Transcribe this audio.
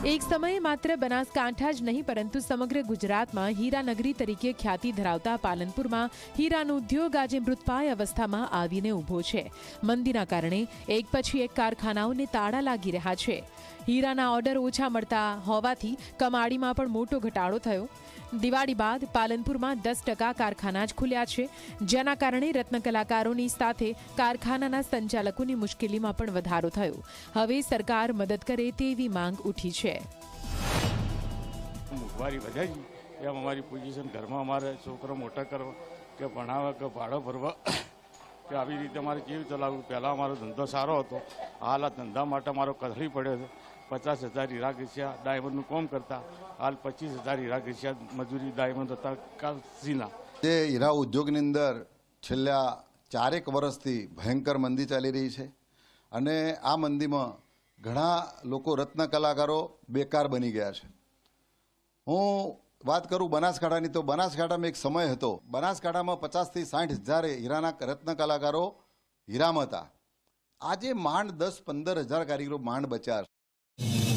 એક સમયે માત્ર બનાસકાંઠા જ નહીં, પરંતુ સમગ્ર ગુજરાતમાં હીરાનગરી તરીકે ખ્યાતિ ધરાવતા પાલનપુરમાં હીરાનો ઉદ્યોગ આજે મૃતપાય અવસ્થામાં આવીને ઊભો છે. મંદીના કારણે એક પછી એક કારખાનાઓને તાળા લાગી રહ્યા છે. હીરાના ઓર્ડર ઓછા મળતા હોવાથી કમાડીમાં પણ મોટો ઘટાડો થયો. દિવાળી બાદ પાલનપુરમાં દસ ટકા કારખાના જ ખુલ્યા છે, જેના કારણે રત્ન કલાકારોની સાથે કારખાનાના સંચાલકોની મુશ્કેલીમાં પણ વધારો થયો. હવે સરકાર મદદ કરે તેવી માંગ ઉઠી છે. અમારી પોઝિશન ઘરમાં અમારે છોકરો મોટા કરવા કે ભણાવવા કે ભાડો ભરવા કે આવી રીતે અમારે કેવું ચલાવવું. પહેલાં અમારો ધંધો સારો હતો. હાલ આ ધંધા માટે મારો કથળી પડ્યો છે. પચાસ હજાર હીરા ઘસ્યા ડાયમંડનું કોમ કરતા. હાલ પચીસ હજાર હીરા ઘસ્યા મજૂરી ડાયમંડ હતા કાલસીના જે હીરા ઉદ્યોગની અંદર છેલ્લા ચારેક વર્ષથી ભયંકર મંદી ચાલી રહી છે અને આ મંદીમાં ઘણા લોકો રત્ન કલાકારો બેકાર બની ગયા છે. હું વાત કરું બનાસકાંઠાની, તો બનાસકાંઠામાં એક સમય હતો. બનાસકાંઠામાં પચાસથી સાઠ હજાર હીરાના રત્ન કલાકારો હીરામાં હતા. આજે માંડ દસ પંદર હજાર કારીગરો માંડ બચ્યા છે